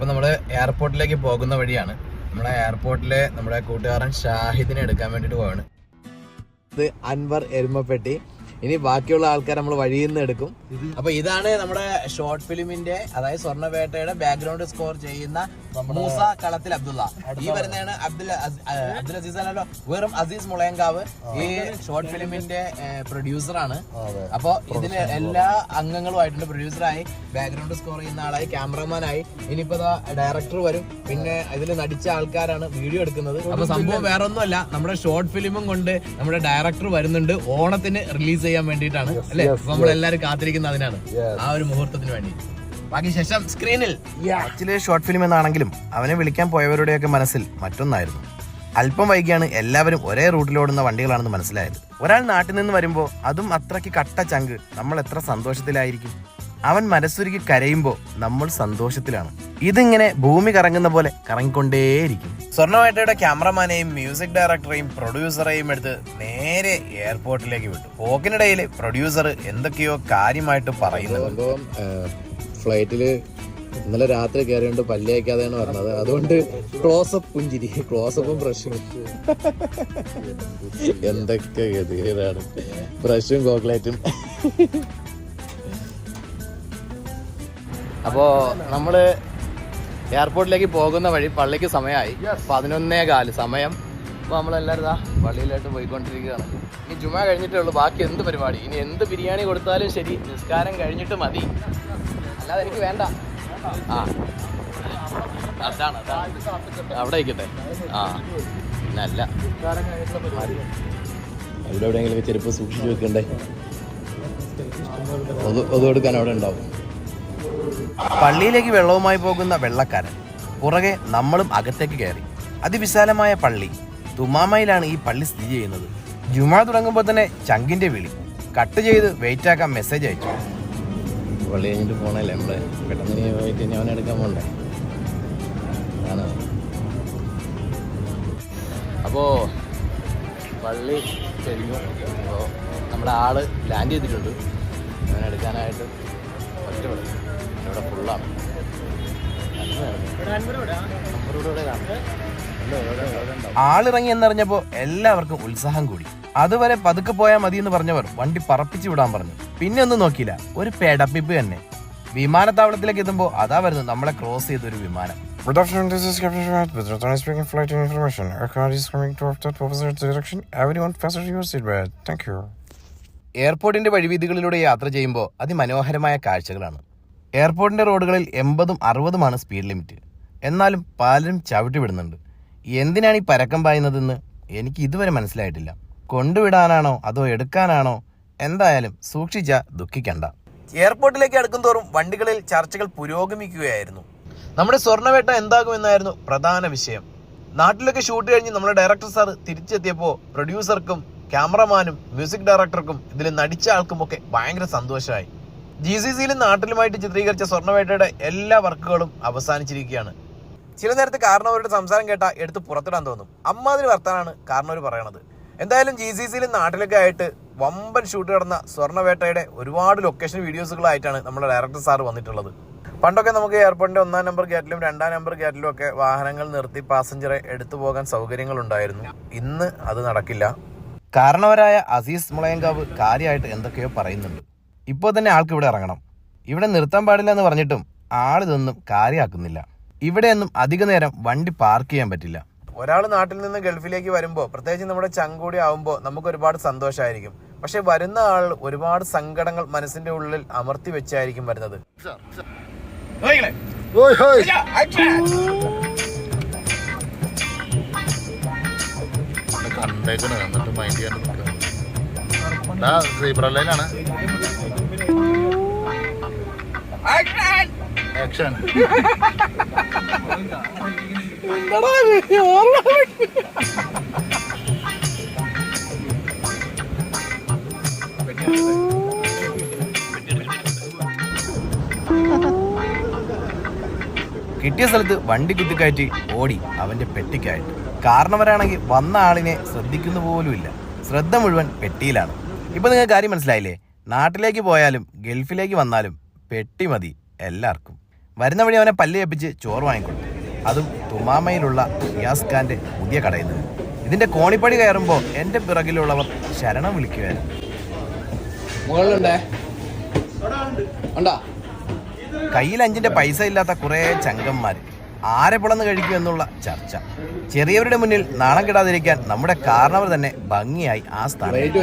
ഇപ്പൊ നമ്മൾ എയർപോർട്ടിലേക്ക് പോകുന്ന വഴിയാണ്. നമ്മളെ എയർപോർട്ടിലെ നമ്മുടെ കൂട്ടുകാരൻ ഷാഹിദിനെ എടുക്കാൻ വേണ്ടിട്ട് പോവാണ്. ഇത് അൻവർ എരുമപ്പെട്ടി. ഇനി ബാക്കിയുള്ള ആൾക്കാർ നമ്മൾ വഴിയിൽ നിന്ന് എടുക്കും. അപ്പൊ ഇതാണ് നമ്മുടെ ഷോർട്ട് ഫിലിമിന്റെ അതായത് സ്വർണവേട്ടയുടെ ബാക്ക്ഗ്രൗണ്ട് സ്കോർ ചെയ്യുന്ന മൂസ കളത്തിൽ അബ്ദുള്ള. ഈ വരുന്നതാണ് അബ്ദുൽ അബ്ദുൽ അസീസ് അല്ലല്ലോ വെറും അസീസ് മുളയങ്കാവ്. ഈ ഷോർട്ട് ഫിലിമിന്റെ പ്രൊഡ്യൂസർ ആണ്. അപ്പൊ ഇതിന് എല്ലാ അംഗങ്ങളുമായിട്ടുണ്ട്. പ്രൊഡ്യൂസറായി ബാക്ക്ഗ്രൗണ്ട് സ്കോർ ചെയ്യുന്ന ആളായി ക്യാമറമാനായി ഇനിയിപ്പോ ഡയറക്ടർ വരും. പിന്നെ ഇതിൽ നടിച്ച ആൾക്കാരാണ് വീഡിയോ എടുക്കുന്നത്. അപ്പൊ സംഭവം വേറെ ഒന്നുമല്ല നമ്മുടെ ഷോർട്ട് ഫിലിമും കൊണ്ട് നമ്മുടെ ഡയറക്ടർ വരുന്നുണ്ട്. ഓണത്തിന് റിലീസ് ചെയ്യാൻ വേണ്ടിയിട്ടാണ്. അല്ലെ? നമ്മൾ എല്ലാരും കാത്തിരിക്കുന്ന അതിനാണ്. ആ ഒരു മുഹൂർത്തത്തിന് വേണ്ടി. ബാക്കി ശേഷം സ്ക്രീനിൽ ആക്ച്വലി ഷോർട്ട് ഫിലിം എന്നാണെങ്കിലും അവനെ വിളിക്കാൻ പോയവരുടെയൊക്കെ മനസ്സിൽ മറ്റൊന്നായിരുന്നു. അല്പം വൈകിയാണ് എല്ലാവരും ഒരേ റൂട്ടിലോടുന്ന വണ്ടികളാണെന്ന് മനസ്സിലായത്. ഒരാൾ നാട്ടിൽ നിന്ന് വരുമ്പോൾ അതും അത്രയ്ക്ക് കട്ട ചങ്ക്. നമ്മൾ എത്ര സന്തോഷത്തിലായിരിക്കും. അവൻ മനസ്സുരുക്കി കരയുമ്പോൾ നമ്മൾ സന്തോഷത്തിലാണ്. ഇതിങ്ങനെ ഭൂമി കറങ്ങുന്ന പോലെ കറങ്ങിക്കൊണ്ടേയിരിക്കും. സ്വർണവേട്ടയുടെ ക്യാമറമാനെയും മ്യൂസിക് ഡയറക്ടറെയും പ്രൊഡ്യൂസറെയും എടുത്ത് നേരെ എയർപോർട്ടിലേക്ക് വിട്ടു. പോക്കിനിടയിൽ പ്രൊഡ്യൂസർ എന്തൊക്കെയോ കാര്യമായിട്ട് പറയുന്നു ഫ്ലൈറ്റിൽ ഇന്നലെ രാത്രി കയറിയോണ്ട് പല്ലേക്കാതെയാണ് പറഞ്ഞത് അതുകൊണ്ട് ക്ലോസപ്പ് പുഞ്ചിരി ക്ലോസപ്പും ബ്രഷും എന്തൊക്കെ ഗതികേടാണ്. ബ്രഷും ചോക്ലേറ്റും അപ്പോ നമ്മൾ എയർപോർട്ടിലേക്ക് പോകുന്ന വഴി പള്ളിക്ക് സമയമായി. പതിനൊന്നേ കാൽ സമയം. അപ്പോൾ നമ്മളെല്ലാവരും ഇതാ പള്ളിയിലായിട്ട് പോയിക്കൊണ്ടിരിക്കുകയാണ്. ഇനി ജുമ കഴിഞ്ഞിട്ടേ ഉള്ളൂ ബാക്കി എന്ത് പരിപാടി? ഇനി എന്ത് ബിരിയാണി കൊടുത്താലും ശരി. നിസ്കാരം കഴിഞ്ഞിട്ട് മതി. അല്ലാതെ എനിക്ക് വേണ്ട. ആ. അതാണ് അതാണ്. അവിടെ ആയിക്കട്ടെ ആ. നല്ല അവിടെ എവിടെയെങ്കിലും ചെരുപ്പ് സൂക്ഷിച്ചു വെക്കണ്ടേ? അത് അത് കൊടുക്കാൻ അവിടെ ഉണ്ടാവും. പള്ളിയിലേക്ക് വെള്ളവുമായി പോകുന്ന വെള്ളക്കാരൻ. പുറകെ നമ്മളും അകത്തേക്ക് കയറി. അതിവിശാലമായ പള്ളി. തുമാമയിലാണ് ഈ പള്ളി സ്ഥിതി ചെയ്യുന്നത്. ജുമാ തുടങ്ങുമ്പോൾ തന്നെ ചങ്കിന്റെ വിളി. കട്ട് ചെയ്ത് വെയിറ്റ് ആക്കാൻ മെസ്സേജ് അയച്ചു. പള്ളി കഴിഞ്ഞിട്ട് പോണല്ലേ നമ്മൾ? പെട്ടെന്ന് ഞാൻ എടുക്കാൻ പോണ്ടേ? അപ്പോൾ പള്ളി കഴിഞ്ഞു. അപ്പോൾ നമ്മുടെ ആൾ ലാൻഡ് ചെയ്തിട്ടുണ്ട്. ഞാൻ എടുക്കാനായിട്ട് ഒറ്റപ്പെടും ഇവിടെ ഫുള്ളാണ് ആളിറങ്ങി എന്നറിഞ്ഞപ്പോ എല്ലാവർക്കും ഉത്സാഹം കൂടി അതുവരെ പതുക്കെ പോയാൽ മതി എന്ന് പറഞ്ഞവർ വണ്ടി പറപ്പിച്ചു വിടാൻ പറഞ്ഞു പിന്നെ ഒന്നും നോക്കിയില്ല ഒരു പെടപ്പിപ്പ് തന്നെ വിമാനത്താവളത്തിലേക്ക് എത്തുമ്പോൾ അതാ വരുന്നു നമ്മളെ ക്രോസ് ചെയ്ത ഒരു വിമാനം Good afternoon, this is Captain Shrat with Return speaking flight information. Aircraft is coming to the opposite direction. Everyone fasten your seatbelt. Thank you. എയർപോർട്ടിന്റെ വഴിവീതികളിലൂടെ യാത്ര ചെയ്യുമ്പോൾ അതിമനോഹരമായ കാഴ്ചകളാണ് എയർപോർട്ടിന്റെ റോഡുകളിൽ എൺപതും അറുപതുമാണ് സ്പീഡ് ലിമിറ്റ്. എന്നാലും പലരും ചവിട്ടി വിടുന്നുണ്ട് എന്തിനാണ് ഈ പരക്കം പായുന്നതെന്ന് എനിക്ക് ഇതുവരെ മനസ്സിലായിട്ടില്ല. കൊണ്ടുവിടാനാണോ അതോ എടുക്കാനാണോ? എന്തായാലും സൂക്ഷിച്ച ദുഃഖിക്കണ്ട. എയർപോർട്ടിലേക്ക് അടുക്കും തോറും വണ്ടികളിൽ ചർച്ചകൾ പുരോഗമിക്കുകയായിരുന്നു. നമ്മുടെ സ്വർണവേട്ട എന്താകുമെന്നായിരുന്നു പ്രധാന വിഷയം. നാട്ടിലൊക്കെ ഷൂട്ട് കഴിഞ്ഞ് നമ്മുടെ ഡയറക്ടർ സാർ തിരിച്ചെത്തിയപ്പോൾ പ്രൊഡ്യൂസർക്കും ക്യാമറമാനും മ്യൂസിക് ഡയറക്ടർക്കും ഇതിൽ നടിച്ച ആൾക്കും ഒക്കെ ഭയങ്കര സന്തോഷമായി. ജി സി സിയിലും നാട്ടിലുമായിട്ട് ചിത്രീകരിച്ച സ്വർണവേട്ടയുടെ എല്ലാ വർക്കുകളും അവസാനിച്ചിരിക്കുകയാണ്. ചില നേരത്ത് കാരണവരുടെ സംസാരം കേട്ടാൽ എടുത്ത് പുറത്തിടാൻ തോന്നും. അമ്മാതിരി വർത്താനാണ് കാരണവർ പറയണത്. എന്തായാലും ജി സി സിയിലും നാട്ടിലൊക്കെ ആയിട്ട് വമ്പൻ ഷൂട്ട് നടന്ന സ്വർണവേട്ടയുടെ ഒരുപാട് ലൊക്കേഷൻ വീഡിയോസുകളായിട്ടാണ് നമ്മുടെ ഡയറക്ടർ സാർ വന്നിട്ടുള്ളത്. പണ്ടൊക്കെ നമുക്ക് എയർപോർട്ടിന്റെ ഒന്നാം നമ്പർ ഗേറ്റിലും രണ്ടാം നമ്പർ ഗേറ്റിലും ഒക്കെ വാഹനങ്ങൾ നിർത്തി പാസഞ്ചറെ എടുത്തു പോകാൻ സൗകര്യങ്ങൾ ഉണ്ടായിരുന്നു ഇന്ന് അത് നടക്കില്ല. കാരണവരായ അസീസ് മുളയങ്കാവ് കാര്യമായിട്ട് എന്തൊക്കെയോ പറയുന്നുണ്ട്. ഇപ്പോൾ തന്നെ ആൾക്ക് ഇവിടെ ഇറങ്ങണം. ഇവിടെ നിർത്താൻ പാടില്ല എന്ന് പറഞ്ഞിട്ടും ആളിതൊന്നും കാര്യമാക്കുന്നില്ല ഇവിടെയൊന്നും അധിക നേരം വണ്ടി പാർക്ക് ചെയ്യാൻ പറ്റില്ല. ഒരാൾ നാട്ടിൽ നിന്ന് ഗൾഫിലേക്ക് വരുമ്പോൾ പ്രത്യേകിച്ച് നമ്മുടെ ചങ്കൂടി ആവുമ്പോൾ നമുക്ക് ഒരുപാട് സന്തോഷമായിരിക്കും പക്ഷെ വരുന്ന ആൾ ഒരുപാട് സങ്കടങ്ങൾ മനസ്സിന്റെ ഉള്ളിൽ അമർത്തി വെച്ചായിരിക്കും വരുന്നത്. കണ്ടേക്കണ് എന്നിട്ട് മൈൻഡ് ചെയ്യാണ്ട് നിൽക്കുക സീബ്ര ലൈനാണ് ആക്ഷൻ കിട്ടിയ സ്ഥലത്ത് വണ്ടി കുത്തിക്കയറ്റി ഓടി അവന്റെ പെട്ടിക്കായിട്ട്. കാരണവരാണെങ്കിൽ വന്ന ആളിനെ ശ്രദ്ധിക്കുന്ന പോലുമില്ല ശ്രദ്ധ മുഴുവൻ പെട്ടിയിലാണ്. ഇപ്പൊ നിങ്ങൾക്ക് കാര്യം മനസ്സിലായില്ലേ? നാട്ടിലേക്ക് പോയാലും ഗൾഫിലേക്ക് വന്നാലും പെട്ടി മതി എല്ലാവർക്കും വരുന്ന വഴി അവനെ പല്ല് ഏൽപ്പിച്ച് ചോറ് വാങ്ങിക്കൊണ്ടു. അതും തുമാമയിലുള്ള റിയാസ് ഖാന്റെ പുതിയ കടയിൽ നിന്ന്. ഇതിന്റെ കോണിപ്പടി കയറുമ്പോൾ എന്റെ പിറകിലുള്ളവർ ശരണം വിളിക്കുകയായിരുന്നു ഉണ്ടാ? കയ്യിൽ അഞ്ചിന്റെ പൈസ ഇല്ലാത്ത കുറേ ചങ്കന്മാര് ആരെ പിളന്ന് കഴിക്കും എന്നുള്ള ചർച്ച. ചെറിയവരുടെ മുന്നിൽ നാണം കിടാതിരിക്കാൻ നമ്മുടെ കാരണവർ തന്നെ ഭംഗിയായി ആ സ്ഥാനം പ്ലേറ്റ്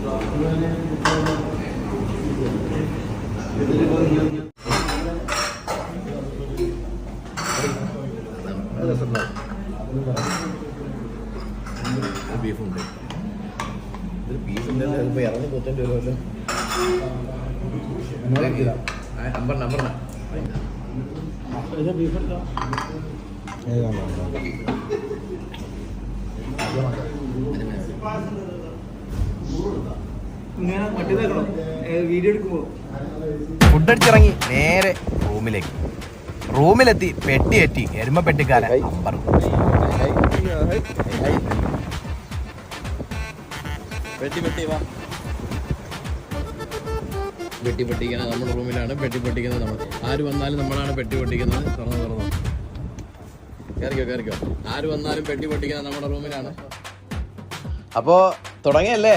വെച്ചില്ലല്ലോടാ മുത്തേ പ്ലേറ്റ് വെച്ചില്ല ബീഫുണ്ട് ഇറങ്ങി കുത്തേണ്ടി വരുമല്ലോ നമ്പർ അമ്പണ്ണ ഫുഡ് അടിച്ചിറങ്ങി നേരെ റൂമിലേക്ക്. റൂമിലെത്തി പെട്ടി എറ്റി എരുമ പെട്ടി പെട്ടി പൊട്ടിക്കുന്നത് നമ്മുടെ റൂമിലാണ്. പെട്ടി പൊട്ടിക്കുന്നത് നമ്മൾ. ആര് വന്നാലും നമ്മളാണ് പെട്ടി പൊട്ടിക്കുന്നത്. തുറന്നു തുറന്നു. കയറിക്കോ കയറിക്കോ ആര് വന്നാലും പെട്ടി പൊട്ടിക്കുന്നത് നമ്മുടെ റൂമിലാണ്. അപ്പോ തുടങ്ങിയല്ലേ?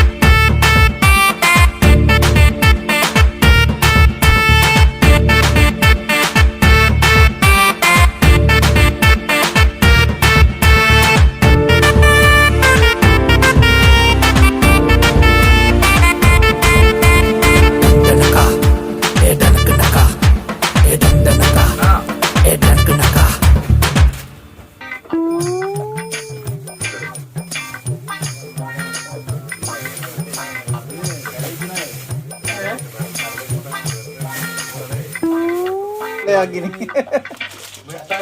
ഇവരെ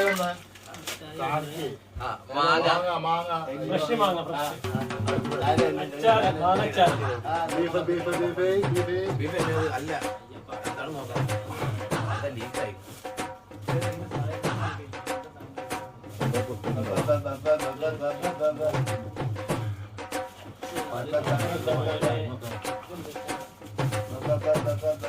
എന്നാ നാളെ ആളുകളുണ്ട് നാളെ പെട്ടി പൊട്ടിക്കാനുണ്ട് വീണ്ടാമത് വെച്ചാണ് ഏയ് സ്വർണോട്ടോട് ഫോം ഫോം വിളിക്കണം ഫോം വിളിക്കണം ഫോം വിളിക്കണം ആ, ആരും മതി അത്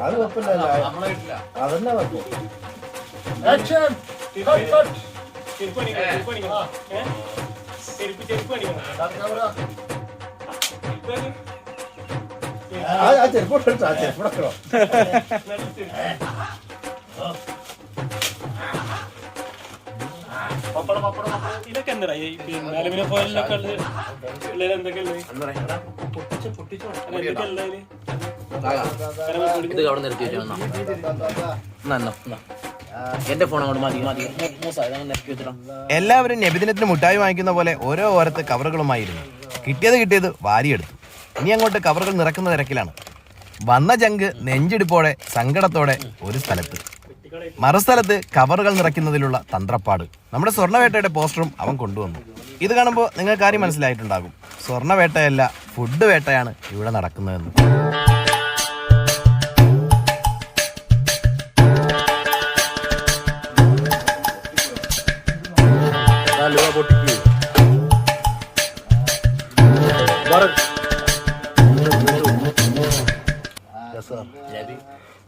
அது ஒப்பில்ல அது என்ன ஆக்ஷன் கட் கட் ചെരുപ്പ് ചെരുപ്പ് ചെരുപ്പ് ചെരുപ്പ് അടിക്കണം ആ എടുത്തോ ആ ചെരുപ്പോട്ടോ ഇതൊക്കെ എന്താ ഈ പിന്നെ അലുമിനിയം ഫോയിലൊക്കെ ഉള്ളത്? എന്തൊക്കെ ഇത് അവിടെ നിർത്തി വെച്ചാൽ എന്റെ ഫോൺ അങ്ങോട്ട് മതി മതി നിർത്തി വെച്ചിടാം. എല്ലാവരും നബിദിനത്തിന് മുട്ടായി വാങ്ങിക്കുന്ന പോലെ ഓരോ ഓരത്ത് കവറുകളുമായിരുന്നു കിട്ടിയത് കിട്ടിയത് വാരിയെടുത്തു. ഇനി അങ്ങോട്ട് കവറുകൾ നിറക്കുന്ന തിരക്കിലാണ്. വന്ന ജങ്ക് നെഞ്ചിടിപ്പോടെ സങ്കടത്തോടെ ഒരു സ്ഥലത്ത്. മറുസ്ഥലത്ത് കവറുകൾ നിറയ്ക്കുന്നതിലുള്ള തന്ത്രപ്പാട്. നമ്മുടെ സ്വർണവേട്ടയുടെ പോസ്റ്ററും അവൻ കൊണ്ടുവന്നു. ഇത് കാണുമ്പോൾ നിങ്ങൾ കാര്യം മനസ്സിലായിട്ടുണ്ടാകും. സ്വർണവേട്ടയല്ല ഫുഡ് വേട്ടയാണ് ഇവിടെ നടക്കുന്നതെന്ന്.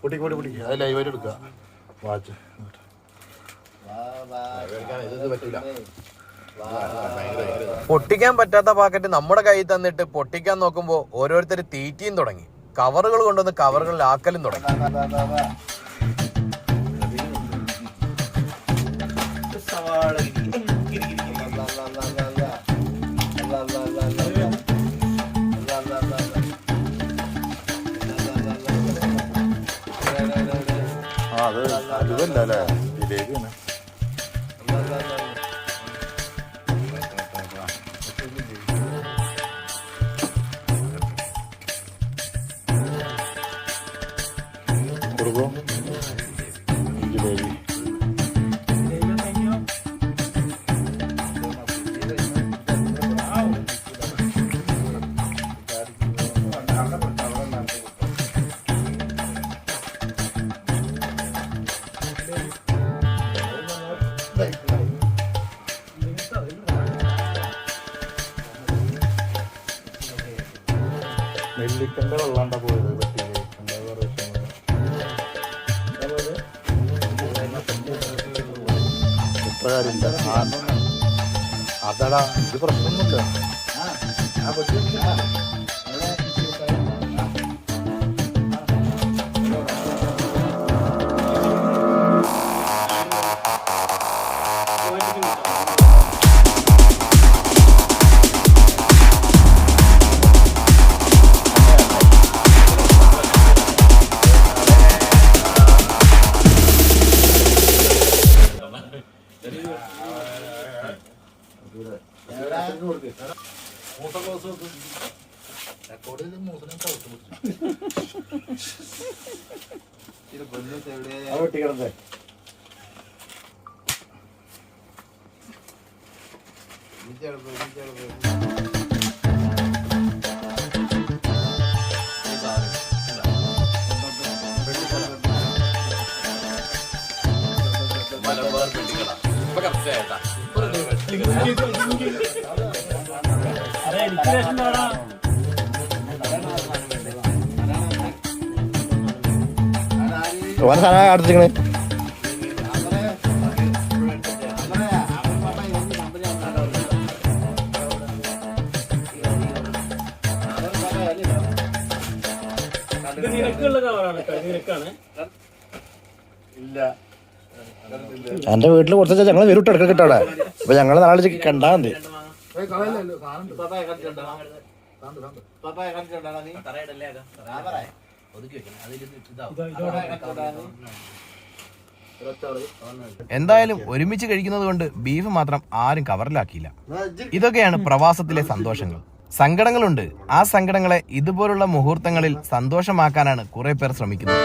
പൊട്ടി പൊട്ടി പൊട്ടി. അത് ലൈവായിട്ട് എടുക്കുക. വാച്ച് പൊട്ടിക്കാൻ പറ്റാത്ത പാക്കറ്റ് നമ്മുടെ കയ്യിൽ തന്നിട്ട് പൊട്ടിക്കാൻ നോക്കുമ്പോൾ ഓരോരുത്തർ തീറ്റിയും തുടങ്ങി. കവറുകൾ കൊണ്ടുവന്ന് കവറുകളിൽ ആക്കലും തുടങ്ങി. baby. കാര്യമില്ല അതടാ ഇത് പ്രശ്നമൊന്നുമില്ല. ആ എനിക്ക് ഓന സാധനം അടുത്തിരിക്കണേ എന്റെ വീട്ടിൽ കുറച്ച് ഞങ്ങൾ വരും കിട്ടാടെ അപ്പൊ ഞങ്ങൾ നാളെ കണ്ടാ മതി. എന്തായാലും ഒരുമിച്ച് കഴിക്കുന്നത് കൊണ്ട് ബീഫ് മാത്രം ആരും കവറിലാക്കിയില്ല. ഇതൊക്കെയാണ് പ്രവാസത്തിലെ സന്തോഷങ്ങൾ. സങ്കടങ്ങളുണ്ട്. ആ സങ്കടങ്ങളെ ഇതുപോലുള്ള മുഹൂർത്തങ്ങളിൽ സന്തോഷമാക്കാനാണ് കുറെ പേർ ശ്രമിക്കുന്നത്.